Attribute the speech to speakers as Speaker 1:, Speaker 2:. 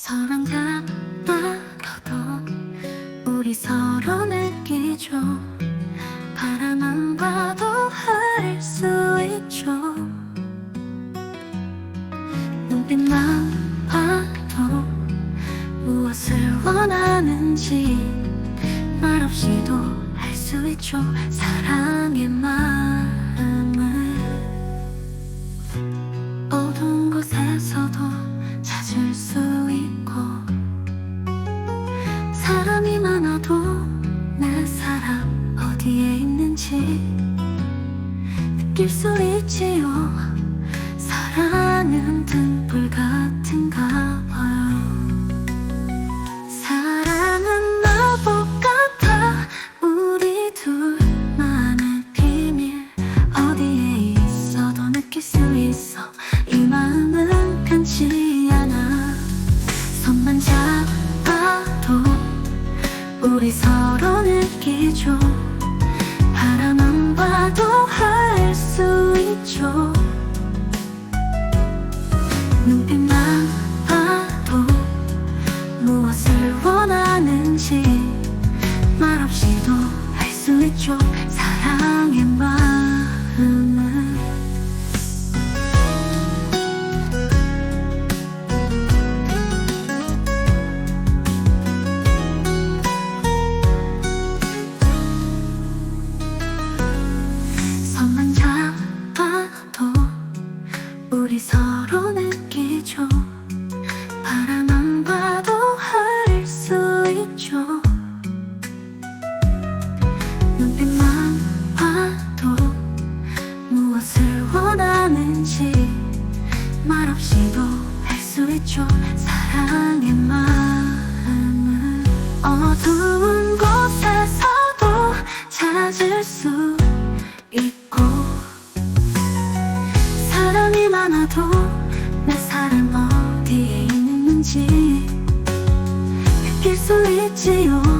Speaker 1: 서로가 말아도 우리 서로 느끼죠. 바라만 봐도 할수 있죠. 눈빛만 봐도 무엇을 원하는지 말없이도 알 수 있죠. 사랑의 마 어디에 있는지 느낄 수 있지요. 사랑은 등불 같은가 봐요. 사랑은 마법 같아. 우리 둘만의 비밀 어디에 있어도 느낄 수 있어. 이 마음은 변치 않아. 손만 잡아도 우리 서로 느끼죠 눈빛 원하는지 말없이도 알수 있죠. 사랑의 마음을 어두운 곳에서도 찾을 수 있고 사람이 많아도 내 사랑 어디에 있는지 느낄 수 있지요